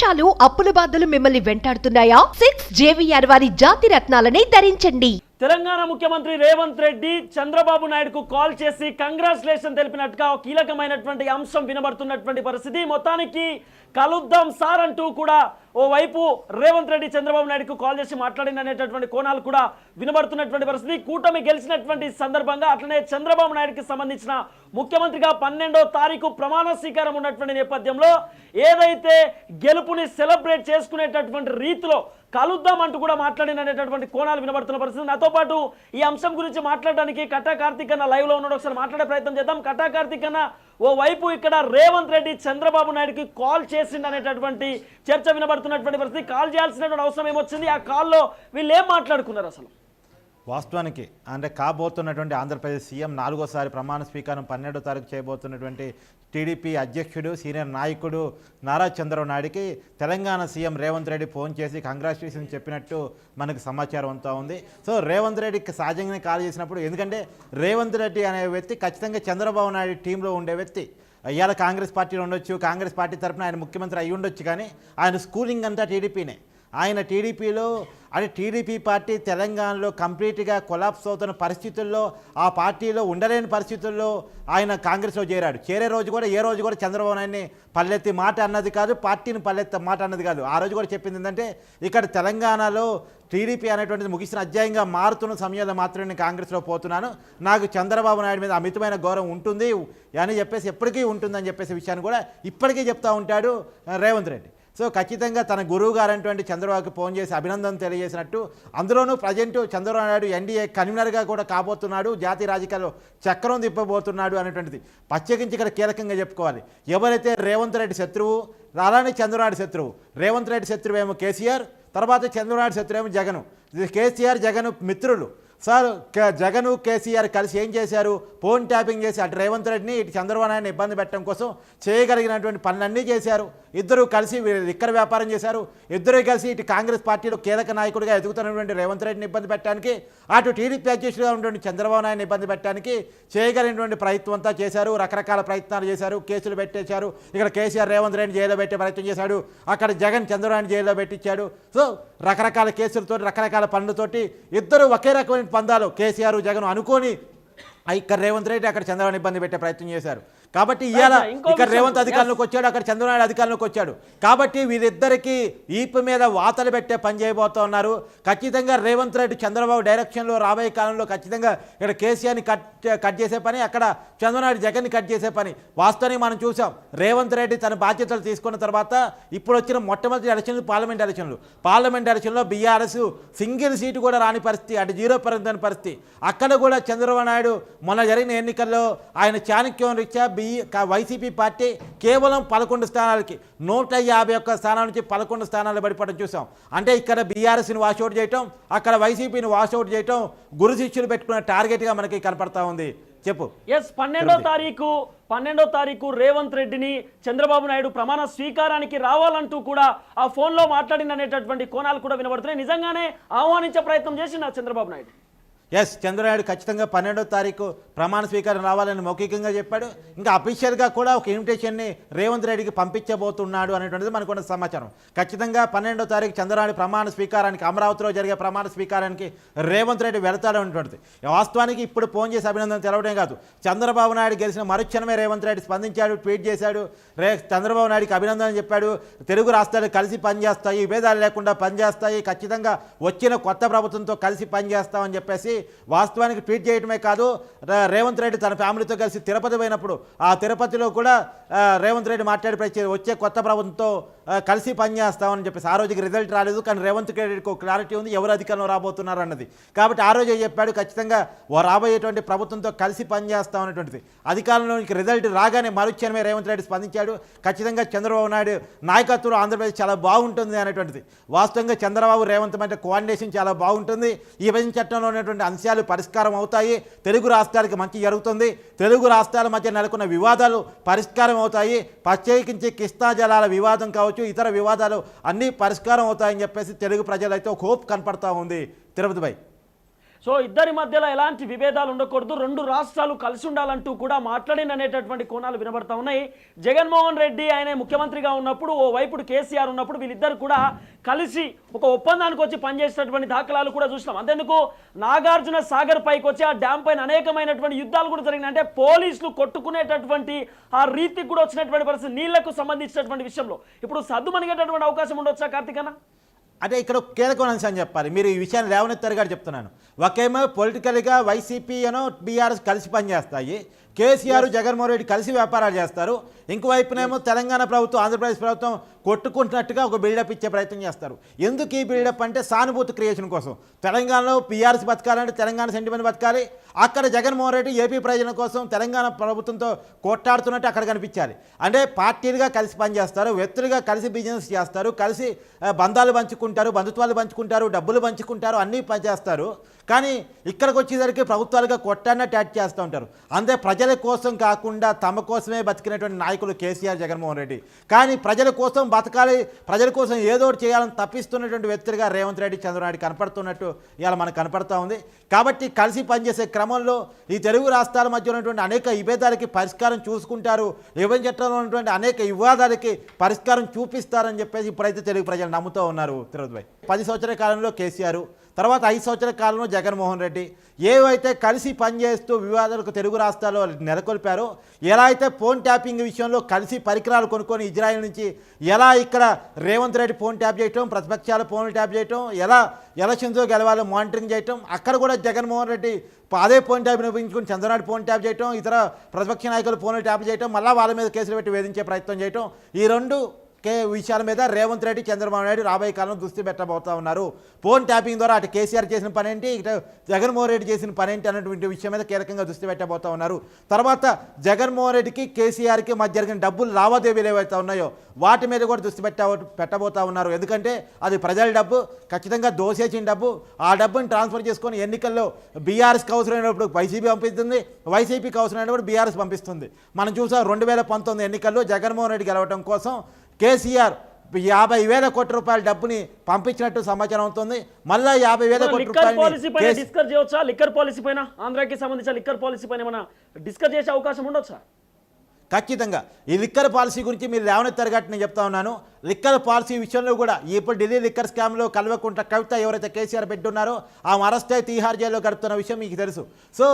మోసాలు అప్పుల బాధలు మిమ్మల్ని వెంటాడుతున్నాయా? సిక్స్ జేవిఆర్ వారి జాతి రత్నాలని ధరించండి. తెలంగాణ ముఖ్యమంత్రి రేవంత్ రెడ్డి చంద్రబాబు నాయుడుకు కాల్ చేసి కంగ్రాచులేషన్ తెలిపినట్టుగా ఒక కీలకమైనటువంటి అంశం వినబడుతున్నటువంటి పరిస్థితి. మొత్తానికి కలుద్దాం సార్ అంటూ కూడా ఓవైపు రేవంత్ రెడ్డి చంద్రబాబు నాయుడుకు కాల్ చేసి మాట్లాడింది అనేటటువంటి కోణాలు కూడా వినబడుతున్నటువంటి పరిస్థితి. కూటమి గెలిచినటువంటి సందర్భంగా అట్లనే చంద్రబాబు నాయుడుకి సంబంధించిన ముఖ్యమంత్రిగా పన్నెండో తారీఖు ప్రమాణ స్వీకారం ఉన్నటువంటి నేపథ్యంలో ఏదైతే గెలుపుని సెలబ్రేట్ చేసుకునేటటువంటి రీతిలో కలుద్దాం అంటూ కూడా మాట్లాడిన అనేటటువంటి కోణాలు వినబడుతున్న పరిస్థితి. నాతో పాటు ఈ అంశం గురించి మాట్లాడడానికి కట్టా కార్తీక్ అన్న లైవ్లో ఉన్నాడు. ఒకసారి మాట్లాడే ప్రయత్నం చేద్దాం. కట్టా కార్తీక్ అన్న ఓ వైపు ఇక్కడ రేవంత్ రెడ్డి చంద్రబాబు నాయుడుకి కాల్ చేసిండు అనేటటువంటి చర్చ వినబడుతున్నటువంటి పరిస్థితి. కాల్ చేయాల్సినటువంటి అవసరం ఏమొచ్చింది? ఆ కాల్లో వీళ్ళు ఏం మాట్లాడుకున్నారు అసలు? వాస్తవానికి అంటే కాబోతున్నటువంటి ఆంధ్రప్రదేశ్ సీఎం నాలుగోసారి ప్రమాణ స్వీకారం పన్నెండో తారీఖు చేయబోతున్నటువంటి టీడీపీ అధ్యక్షుడు సీనియర్ నాయకుడు నారా చంద్రబాబు నాయుడికి తెలంగాణ సీఎం రేవంత్ రెడ్డి ఫోన్ చేసి కంగ్రాచులేషన్ చెప్పినట్టు మనకు సమాచారం అంతా ఉంది. సో రేవంత్ రెడ్డికి సహజంగానే కాల్ చేసినప్పుడు ఎందుకంటే రేవంత్ రెడ్డి అనే వ్యక్తి ఖచ్చితంగా చంద్రబాబు నాయుడు టీంలో ఉండే వ్యక్తి. ఇవాళ కాంగ్రెస్ పార్టీలో ఉండొచ్చు కాంగ్రెస్ పార్టీ తరఫున ఆయన ముఖ్యమంత్రి అయి ఉండొచ్చు కానీ ఆయన స్కూలింగ్ అంతా టీడీపీనే. ఆయన టీడీపీలో అంటే టీడీపీ పార్టీ తెలంగాణలో కంప్లీట్గా కొలాప్స్ అవుతున్న పరిస్థితుల్లో ఆ పార్టీలో ఉండలేని పరిస్థితుల్లో ఆయన కాంగ్రెస్లో చేరాడు. చేరే రోజు కూడా ఏ రోజు కూడా చంద్రబాబు నాయుడిని పల్లెత్తి మాట అన్నది కాదు పార్టీని పల్లెత్తి మాట అన్నది కాదు. ఆ రోజు కూడా చెప్పింది ఏంటంటే ఇక్కడ తెలంగాణలో టీడీపీ అనేటువంటిది ముగిసిన అధ్యాయంగా మారుతున్న సమయంలో మాత్రమే నేను కాంగ్రెస్లో పోతున్నాను. నాకు చంద్రబాబు నాయుడు మీద అమితమైన గౌరవం ఉంటుంది అని చెప్పేసి ఎప్పటికీ ఉంటుందని చెప్పేసి విషయాన్ని కూడా ఇప్పటికీ చెప్తా ఉంటాడు రేవంత్ రెడ్డి. సో ఖచ్చితంగా తన గురువు గారైనటువంటి చంద్రబాబుకి ఫోన్ చేసి అభినందన తెలియజేసినట్టు అందులోనూ ప్రజెంట్ చంద్రబాబు నాయుడు ఎన్డీఏ కన్వీనర్గా కూడా కాబోతున్నాడు జాతీయ రాజకీయాల్లో చక్రం తిప్పబోతున్నాడు అనేటువంటిది. ప్రత్యేకించి ఇక్కడ కీలకంగా చెప్పుకోవాలి. ఎవరైతే రేవంత్ రెడ్డి శత్రువు అలానే చంద్రబాబు శత్రువు. రేవంత్ రెడ్డి శత్రువు ఏమో కేసీఆర్ తర్వాత చంద్రబాబు శత్రువు ఏమో జగను. ఇది కేసీఆర్ జగన్ మిత్రులు. సార్ క- కేసీఆర్ కలిసి ఏం చేశారు? ఫోన్ ట్యాపింగ్ చేసి అటు రేవంత్ రెడ్డిని ఇటు చంద్రబాబు ఇబ్బంది పెట్టడం కోసం చేయగలిగినటువంటి పనులన్నీ చేశారు. ఇద్దరు కలిసి వీ- లిక్కర్ వ్యాపారం చేశారు. ఇద్దరు కలిసి ఇటు కాంగ్రెస్ పార్టీలో కీలక నాయకుడిగా ఎదుగుతున్నటువంటి రేవంత్ రెడ్డిని ఇబ్బంది పెట్టడానికి అటు టీడీపీ అధ్యక్షుడిగా ఉన్నటువంటి చంద్రబాబు నాయుడు ఇబ్బంది పెట్టడానికి చేయగలిగినటువంటి ప్రయత్నం అంతా చేశారు. రకరకాల ప్రయత్నాలు చేశారు. కేసులు పెట్టేశారు. ఇక్కడ కేసీఆర్ రేవంత్ రెడ్డి జైల్లో పెట్టే ప్రయత్నం చేశాడు. అక్కడ జగన్ చంద్రబాబు జైల్లో పెట్టించాడు. సో రకరకాల కేసులతో రకరకాల పనులతోటి ఇద్దరు ఒకే రకమైన పందాలు కేసీఆర్ జగన్ అనుకోని ఇక్కడ రేవంత్ రెడ్డి అక్కడ చంద్రబాబు ఇబ్బంది పెట్టే ప్రయత్నం చేశారు. కాబట్టి ఇవాళ ఇక్కడ రేవంత్. అధికారంలోకి వచ్చాడు అక్కడ చంద్రబాబు అధికారంలోకి వచ్చాడు. కాబట్టి వీరిద్దరికి ఈపు మీద వాతలు పెట్టే పని చేయబోతా ఉన్నారు. ఖచ్చితంగా రేవంత్ రెడ్డి చంద్రబాబు డైరెక్షన్లో రాబోయే కాలంలో ఖచ్చితంగా ఇక్కడ కేసీఆర్ని కట్ కట్ చేసే పని అక్కడ చంద్రబాబు జగన్ని కట్ చేసే పని. వాస్తవానికి మనం చూసాం. రేవంత్ రెడ్డి తన బాధ్యతలు తీసుకున్న తర్వాత ఇప్పుడు వచ్చిన మొట్టమొదటి ఎలక్షన్లు పార్లమెంట్ ఎలక్షన్లు. పార్లమెంట్ ఎలక్షన్లో బీఆర్ఎస్ సింగిల్ సీటు కూడా రాని పరిస్థితి అటు జీరో పర్సెంట్ పరిస్థితి. అక్కడ కూడా చంద్రబాబు నాయుడు మొన్న జరిగిన ఎన్నికల్లో ఆయన చాణక్యం రీత్యా బి వైసీపీ పార్టీ కేవలం పదకొండు స్థానాలకి నూట యాభై ఒక్క స్థానాల నుంచి పదకొండు స్థానాలు పడిపోవడం చూసాం. అంటే ఇక్కడ బీఆర్ఎస్ని వాషౌట్ చేయటం అక్కడ వైసీపీని వాషౌట్ చేయటం గురు శిష్యులు పెట్టుకున్న టార్గెట్గా మనకి కనపడతా ఉంది. చెప్పు. ఎస్ పన్నెండో తారీఖు పన్నెండో తారీఖు రేవంత్ రెడ్డిని చంద్రబాబు నాయుడు ప్రమాణ స్వీకారానికి రావాలంటూ కూడా ఆ ఫోన్లో మాట్లాడిన అనేటటువంటి కోణాలు కూడా వినబడుతున్నాయి. నిజంగానే ఆహ్వానించే ప్రయత్నం చేసిన చంద్రబాబు నాయుడు? ఎస్ చంద్రనాయుడు ఖచ్చితంగా పన్నెండో తారీఖు ప్రమాణ స్వీకారం రావాలని మౌఖికంగా చెప్పాడు. ఇంకా అఫీషియల్గా కూడా ఒక ఇన్విటేషన్ని రేవంత్ రెడ్డికి పంపించబోతున్నాడు అనేటువంటిది మనకున్న సమాచారం. ఖచ్చితంగా పన్నెండో తారీఖు చంద్రనాయుడు ప్రమాణ స్వీకారానికి అమరావతిలో జరిగే ప్రమాణ స్వీకారానికి రేవంత్ రెడ్డి వెళతాడు అనేటువంటిది. వాస్తవానికి ఇప్పుడు ఫోన్ చేసి అభినందన తెలవడం కాదు. చంద్రబాబు నాయుడు గెలిచిన మరుక్షణమే రేవంత్ రెడ్డి స్పందించాడు ట్వీట్ చేశాడు. రే చంద్రబాబు నాయుడికి అభినందన చెప్పాడు. తెలుగు రాష్ట్రాలు కలిసి పనిచేస్తాయి విభేదాలు లేకుండా పనిచేస్తాయి. ఖచ్చితంగా వచ్చిన కొత్త ప్రభుత్వంతో కలిసి పనిచేస్తామని చెప్పేసి వాస్తవానికి ట్వీట్ చేయడమే కాదు రేవంత్ రెడ్డి తన ఫ్యామిలీతో కలిసి తిరుపతి పోయినప్పుడు ఆ తిరుపతిలో కూడా రేవంత్ రెడ్డి మాట్లాడి ప్రతి వచ్చే కొత్త ప్రభుత్వంతో కలిసి పనిచేస్తామని చెప్పేసి. ఆ రోజుకి రిజల్ట్ రాలేదు కానీ రేవంత్ రెడ్డికి ఒక క్లారిటీ ఉంది ఎవరు అధికారంలో రాబోతున్నారు అన్నది. కాబట్టి ఆ రోజే చెప్పాడు ఖచ్చితంగా ఓ రాబోయేటువంటి ప్రభుత్వంతో కలిసి పనిచేస్తాం అనేటువంటిది. అధికారంలోనికి రిజల్ట్ రాగానే మరుక్షణమే రేవంత్ రెడ్డి స్పందించాడు ఖచ్చితంగా చంద్రబాబు నాయుడు నాయకత్వం ఆంధ్రప్రదేశ్ చాలా బాగుంటుంది అనేటువంటిది. వాస్తవంగా చంద్రబాబు రేవంత్ మధ్య కోఆర్డినేషన్ చాలా బాగుంటుంది. ఈ విభజన చట్టంలో ఉన్నటువంటి అంశాలు పరిష్కారం అవుతాయి. తెలుగు రాష్ట్రాలకి మంచి జరుగుతుంది. తెలుగు రాష్ట్రాల మధ్య నెలకొన్న వివాదాలు పరిష్కారం అవుతాయి. ప్రత్యేకించి కృష్ణా జలాల వివాదం కావచ్చు ఇతర వివాదాలు అన్నీ పరిష్కారం అవుతాయని చెప్పేసి తెలుగు ప్రజలైతే ఒక హోప్ కనపడతా ఉంది. తిరుపతిపై సో ఇద్దరి మధ్యలో ఎలాంటి విభేదాలు ఉండకూడదు. రెండు రాష్ట్రాలు కలిసి ఉండాలంటూ కూడా మాట్లాడిన అనేటటువంటి కోణాలు వినబడతా ఉన్నాయి. జగన్మోహన్ రెడ్డి ఆయన ముఖ్యమంత్రిగా ఉన్నప్పుడు ఓ వైపుడు కేసీఆర్ ఉన్నప్పుడు వీళ్ళిద్దరు కూడా కలిసి ఒక ఒప్పందానికి వచ్చి పనిచేసినటువంటి దాఖలాలు కూడా చూసినాం. అంతేందుకు? నాగార్జున సాగర్ పైకి వచ్చి ఆ డ్యామ్ పైన అనేకమైనటువంటి యుద్ధాలు కూడా జరిగినాయి. అంటే పోలీసులు కొట్టుకునేటటువంటి ఆ రీతికి కూడా వచ్చినటువంటి పరిస్థితి నీళ్ళకు సంబంధించినటువంటి విషయంలో. ఇప్పుడు సద్దుమణిగేటటువంటి అవకాశం ఉండొచ్చా కార్తీకన్నా అంటే ఇక్కడ ఒక కీలకమైన అంశం చెప్పాలి. మీరు ఈ విషయాన్ని లేవనెత్తారు గారు చెప్తున్నాను. ఒకేమో పొలిటికల్గా వైసీపీ అనో బీఆర్ఎస్ కలిసి పనిచేస్తాయి. కేసీఆర్ జగన్మోహన్ రెడ్డి కలిసి వ్యాపారాలు చేస్తారు. ఇంకోవైపునేమో తెలంగాణ ప్రభుత్వం ఆంధ్రప్రదేశ్ ప్రభుత్వం కొట్టుకుంటున్నట్టుగా ఒక బిల్డప్ ఇచ్చే ప్రయత్నం చేస్తారు. ఎందుకు ఈ బిల్డప్ అంటే సానుభూతి క్రియేషన్ కోసం. తెలంగాణలో పీఆర్సీ బతకాలంటే తెలంగాణ సెంటిమెంట్ బతకాలి. అక్కడ జగన్మోహన్ రెడ్డి ఏపీ ప్రజల కోసం తెలంగాణ ప్రభుత్వంతో కొట్టాడుతున్నట్టు అక్కడ కనిపించాలి. అంటే పార్టీలుగా కలిసి పనిచేస్తారు వ్యక్తులుగా కలిసి బిజినెస్ చేస్తారు కలిసి బంధాలు పంచుకుంటారు బంధుత్వాలు పంచుకుంటారు డబ్బులు పంచుకుంటారు అన్నీ పనిచేస్తారు. కానీ ఇక్కడికి వచ్చేసరికి ప్రభుత్వాలుగా కొట్టాన్ని యాడ్ చేస్తూ ఉంటారు. అంతే ప్రజల కోసం కాకుండా తమ కోసమే బతికినటువంటి నాయకులు కేసీఆర్ జగన్మోహన్ రెడ్డి. కానీ ప్రజల కోసం బతకాలి ప్రజల కోసం ఏదో ఒకటి చేయాలని తప్పిస్తున్నటువంటి వ్యక్తులుగా రేవంత్ రెడ్డి చంద్రబాబు కనపడుతున్నట్టు ఇవాళ మనకు కనపడుతూ ఉంది. కాబట్టి కలిసి పనిచేసే క్రమంలో ఈ తెలుగు రాష్ట్రాల మధ్య ఉన్నటువంటి అనేక విభేదాలకి పరిష్కారం చూసుకుంటారు. విభజన చట్టంలో ఉన్నటువంటి అనేక వివాదాలకి పరిష్కారం చూపిస్తారని చెప్పేసి ఇప్పుడైతే తెలుగు ప్రజలు నమ్ముతూ ఉన్నారు. తిరుపతి పది సంవత్సరాల కాలంలో కేసీఆర్ తర్వాత ఐదు సంవత్సరాల కాలంలో జగన్మోహన్ రెడ్డి ఏవైతే కలిసి పనిచేస్తూ వివాదాలకు తెలుగు రాష్ట్రాల్లో నెలకొల్పారో ఎలా అయితే ఫోన్ ట్యాపింగ్ విషయంలో కలిసి పరికరాలు కొనుక్కొని ఇజ్రాయెల్ నుంచి ఎలా ఇక్కడ రేవంత్ రెడ్డి ఫోన్ ట్యాప్ చేయటం ప్రతిపక్షాల ఫోన్లు ట్యాప్ చేయటం ఎలా ఎలక్షన్స్లో గెలవాలో మానిటరింగ్ చేయటం అక్కడ కూడా జగన్మోహన్ రెడ్డి అదే ఫోన్ ట్యాప్ ఉపయోగించుకుని చంద్రనాడు ఫోన్ ట్యాప్ చేయటం ఇతర ప్రతిపక్ష నాయకులు ఫోన్లు ట్యాప్ చేయటం మళ్ళీ వాళ్ళ మీద కేసులు పెట్టి వేధించే ప్రయత్నం చేయటం ఈ రెండు కే విషయాల మీద రేవంత్ రెడ్డి చంద్రబాబు నాయుడు రాబోయే కాలంలో దృష్టి పెట్టబోతా ఉన్నారు. ఫోన్ ట్యాపింగ్ ద్వారా అటు కేసీఆర్ చేసిన పని ఏంటి ఇటు జగన్మోహన్ రెడ్డి చేసిన పని ఏంటి అన్నటువంటి విషయం మీద కీలకంగా దృష్టి పెట్టబోతా ఉన్నారు. తర్వాత జగన్మోహన్ రెడ్డికి కేసీఆర్కి మధ్య జరిగిన డబ్బులు లావాదేవీలు ఏవైతే ఉన్నాయో వాటి మీద కూడా దృష్టి పెట్ట పెట్టబోతా ఉన్నారు. ఎందుకంటే అది ప్రజల డబ్బు ఖచ్చితంగా దోసేసిన డబ్బు. ఆ డబ్బుని ట్రాన్స్ఫర్ చేసుకొని ఎన్నికల్లో బీఆర్ఎస్కి అవసరమైనప్పుడు వైసీపీ పంపిస్తుంది వైసీపీకి అవసరమైనప్పుడు బీఆర్ఎస్ పంపిస్తుంది. మనం చూసాం రెండు వేల పంతొమ్మిది ఎన్నికల్లో జగన్మోహన్ రెడ్డి గెలవడం కోసం కేసీఆర్ యాభై వేల కోట్ల రూపాయల డబ్బుని పంపించినట్టు సమాచారం అవుతుంది. మళ్ళా యాభై వేల కోట్ల రూపాయలు డిస్కస్ చేయవచ్చా లిక్కర్ పాలసీ పైన? ఆంధ్రాకి సంబంధించిన లిక్కర్ పాలసీ పైన ఏమైనా డిస్కస్ చేసే అవకాశం ఉండొచ్చా? ఖచ్చితంగా. ఈ లిక్కర్ పాలసీ గురించి మీరు లేవనెత్తారు కాబట్టి నేను చెప్తా ఉన్నాను. లిక్కర్ పాలసీ విషయంలో కూడా ఇప్పుడు ఢిల్లీ లిక్కర్ స్కామ్లో కల్వకుంట్ల కవిత ఎవరైతే కేసీఆర్ పెట్టున్నారో ఆమె అరెస్ట్ అయి తీహార్ జైల్లో గడుపుతున్న విషయం మీకు తెలుసు. సో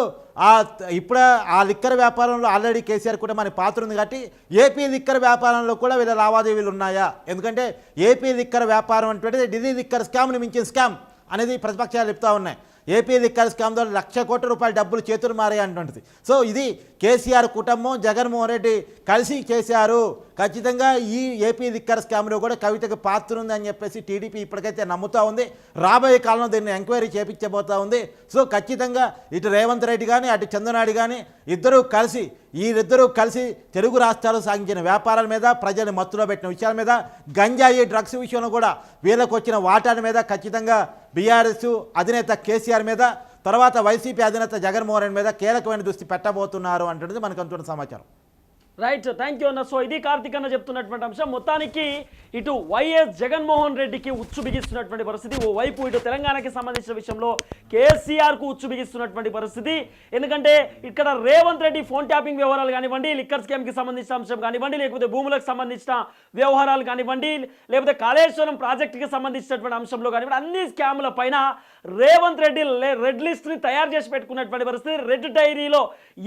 ఆ ఇప్పుడు ఆ లిక్కర్ వ్యాపారంలో ఆల్రెడీ కేసీఆర్ కూడా మన పాత్ర ఉంది కాబట్టి ఏపీ లిక్కర్ వ్యాపారంలో కూడా వీళ్ళ లావాదేవీలు ఉన్నాయా? ఎందుకంటే ఏపీ లిక్కర్ వ్యాపారం అంటే ఢిల్లీ లిక్కర్ స్కామ్ని మించిన స్కామ్ అనేది ప్రతిపక్షాలు చెప్తా ఉన్నాయి. ఏపీ లిక్కర్ స్కామ్ ద్వారా లక్ష కోట్ల రూపాయల డబ్బులు చేతులు మారాయి అంటుంటుంది. సో ఇది కేసీఆర్ కుటుంబం జగన్మోహన్ రెడ్డి కలిసి చేశారు ఖచ్చితంగా ఈ ఏపీ లిక్కర్ స్కామ్లో కూడా కవితకు పాత్ర ఉంది అని చెప్పేసి టీడీపీ ఇప్పటికైతే నమ్ముతూ ఉంది. రాబోయే కాలంలో దీన్ని ఎంక్వైరీ చేపించబోతా ఉంది. సో ఖచ్చితంగా ఇటు రేవంత్ రెడ్డి కానీ అటు చంద్రనాయుడు కానీ ఇద్దరూ కలిసి వీరిద్దరూ కలిసి తెలుగు రాష్ట్రాలు సాగించిన వ్యాపారాల మీద ప్రజల్ని మత్తులో పెట్టిన విషయాల మీద గంజాయి డ్రగ్స్ విషయంలో కూడా వీళ్ళకు వచ్చిన వాటాల మీద ఖచ్చితంగా బీఆర్ఎస్ అధినేత కేసీఆర్ మీద తర్వాత వైసీపీ అధినేత జగన్మోహన్ రెడ్డి మీద కీలకమైన దృష్టి పెట్టబోతున్నారు అంటున్నది మనకు అంటున్న సమాచారం. రైట్ థ్యాంక్ యూ అన్న. సో ఇది కార్తిక్ అన్న చెప్తున్నటువంటి అంశం. మొత్తానికి ఇటు వైఎస్ జగన్మోహన్ రెడ్డికి ఉచ్చు బిగిస్తున్నటువంటి పరిస్థితి ఓ వైపు ఇటు తెలంగాణకి సంబంధించిన విషయంలో కేసీఆర్కు ఉచ్చు బిగిస్తున్నటువంటి పరిస్థితి. ఎందుకంటే ఇక్కడ రేవంత్ రెడ్డి ఫోన్ ట్యాపింగ్ వ్యవహారాలు కానివ్వండి లిక్కర్ స్కామ్కి సంబంధించిన అంశం కానివ్వండి లేకపోతే భూములకు సంబంధించిన వ్యవహారాలు కానివ్వండి లేకపోతే కాళేశ్వరం ప్రాజెక్టుకి సంబంధించినటువంటి అంశంలో కానివ్వండి అన్ని స్కామ్ల పైన రేవంత్ రెడ్డి లే- రెడ్ లిస్ట్ని తయారు చేసి పెట్టుకున్నటువంటి పరిస్థితి. రెడ్ డైరీలో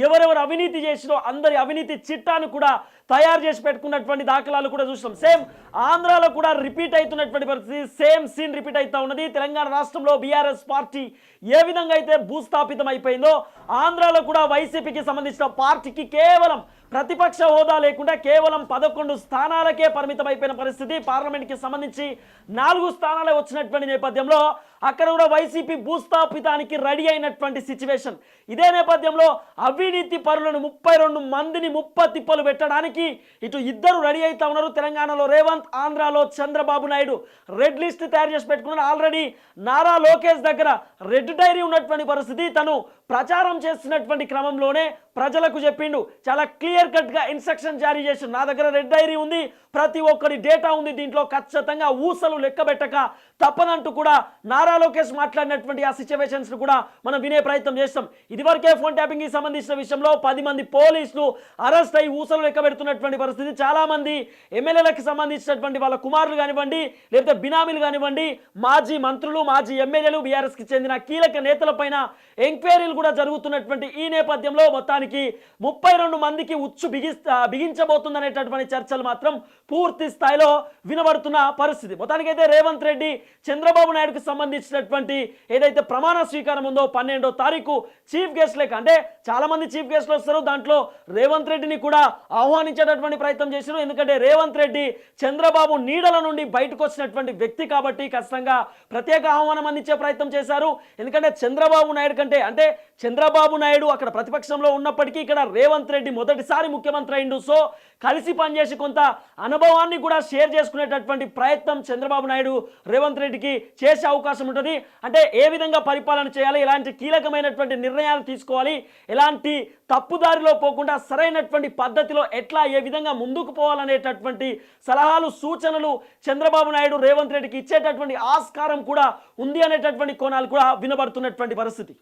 ఎవరెవరు అవినీతి చేసినో అందరి అవినీతి చిట్టా చిట్టాను కూడా తయారు చేసి పెట్టుకున్నటువంటి దాఖలాలు కూడా చూస్తాం సేమ్ ఆంధ్రాలో కూడా రిపీట్ అవుతున్నటువంటి పరిస్థితి సేమ్ సీన్ రిపీట్ అవుతా ఉన్నది. తెలంగాణ రాష్ట్రంలో బీఆర్ఎస్ పార్టీ ఏ విధంగా అయితే భూస్థాపితం అయిపోయిందో ఆంధ్రాలో కూడా వైసీపీకి సంబంధించిన పార్టీకి కేవలం ప్రతిపక్ష హోదా లేకుండా కేవలం పదకొండు స్థానాలకే పరిమితం అయిపోయిన పరిస్థితి. పార్లమెంట్కి సంబంధించి నాలుగు స్థానాలే వచ్చినటువంటి నేపథ్యంలో అక్కడ కూడా వైసీపీ భూస్థాపితానికి రెడీ అయినటువంటి సిచ్యువేషన్. ఇదే నేపథ్యంలో అవినీతి పరులను ముప్పై రెండు మందిని ముప్ప తిప్పలు పెట్టడానికి ఇటు ఇద్దరు రెడీ అవుతా ఉన్నారు. తెలంగాణలో రేవంత్ ఆంధ్రాలో చంద్రబాబు నాయుడు. రెడ్ లిస్ట్ తయారు చేసి పెట్టుకున్నారు. ఆల్రెడీ నారా లోకేష్ దగ్గర రెడ్ డైరీ ఉన్నటువంటి పరిస్థితి. తను ప్రచారం చేస్తున్నటువంటి క్రమంలోనే ప్రజలకు చెప్పిండు. చాలా క్లియర్ కట్గా ఇన్స్ట్రక్షన్ జారీ చేసి నా దగ్గర రెడ్ డైరీ ఉంది. ప్రతి ఒక్కరి డేటా ఉంది. దీంట్లో ఖచ్చితంగా ఊసలు లెక్కబెట్టక తప్పనంటూ కూడా నారా లోకేష్ మాట్లాడినటువంటి ఆ సిచ్యువేషన్స్ కూడా మనం వినే ప్రయత్నం చేస్తాం. ఇదివరకే ఫోన్ ట్యాపింగ్కి సంబంధించిన విషయంలో పది మంది పోలీసులు అరెస్ట్ అయి ఊసలు ఎక్కబెడుతున్నటువంటి పరిస్థితి. చాలామంది ఎమ్మెల్యేలకు సంబంధించినటువంటి వాళ్ళ కుమారులు కానివ్వండి లేకపోతే బినామీలు కానివ్వండి మాజీ మంత్రులు మాజీ ఎమ్మెల్యేలు బీఆర్ఎస్కి చెందిన కీలక నేతలపైన ఎంక్వైరీలు కూడా జరుగుతున్నటువంటి ఈ నేపథ్యంలో మొత్తానికి ముప్పై రెండు మందికి ఉచ్చు బిగి బిగించబోతుందనేటటువంటి చర్చలు మాత్రం పూర్తి స్థాయిలో వినబడుతున్న పరిస్థితి. మొత్తానికైతే రేవంత్ రెడ్డి చంద్రబాబు నాయుడుకు ఇచ్చినటువంటి ఏదైతే ప్రమాణ స్వీకారం ఉందో పన్నెండో తారీఖు చీఫ్ గెస్ట్ లేక అంటే చాలామంది చీఫ్ గెస్ట్లు వస్తారు దాంట్లో రేవంత్ రెడ్డిని కూడా ఆహ్వానించేటటువంటి ప్రయత్నం చేశారు. ఎందుకంటే రేవంత్ రెడ్డి చంద్రబాబు నీడల నుండి బయటకు వచ్చినటువంటి వ్యక్తి కాబట్టి ఖచ్చితంగా ప్రత్యేక ఆహ్వానం అందించే ప్రయత్నం చేశారు. ఎందుకంటే చంద్రబాబు నాయుడు కంటే అంటే చంద్రబాబు నాయుడు అక్కడ ప్రతిపక్షంలో ఉన్నప్పటికీ ఇక్కడ రేవంత్ రెడ్డి మొదటిసారి ముఖ్యమంత్రి అయిండు. సో కలిసి పనిచేసి కొంత అనుభవాన్ని కూడా షేర్ చేసుకునేటటువంటి ప్రయత్నం చంద్రబాబు నాయుడు రేవంత్ రెడ్డికి చేసే అవకాశం ఉంటుంది. అంటే ఏ విధంగా పరిపాలన చేయాలి ఎలాంటి కీలకమైనటువంటి నిర్ణయాలు తీసుకోవాలి ఎలాంటి తప్పుదారిలో పోకుండా సరైనటువంటి పద్ధతిలో ఎట్లా ఏ విధంగా ముందుకు పోవాలనేటటువంటి సలహాలు సూచనలు చంద్రబాబు నాయుడు రేవంత్ రెడ్డికి ఇచ్చేటటువంటి ఆస్కారం కూడా ఉంది అనేటటువంటి కోణాలు కూడా వినబడుతున్నటువంటి పరిస్థితి.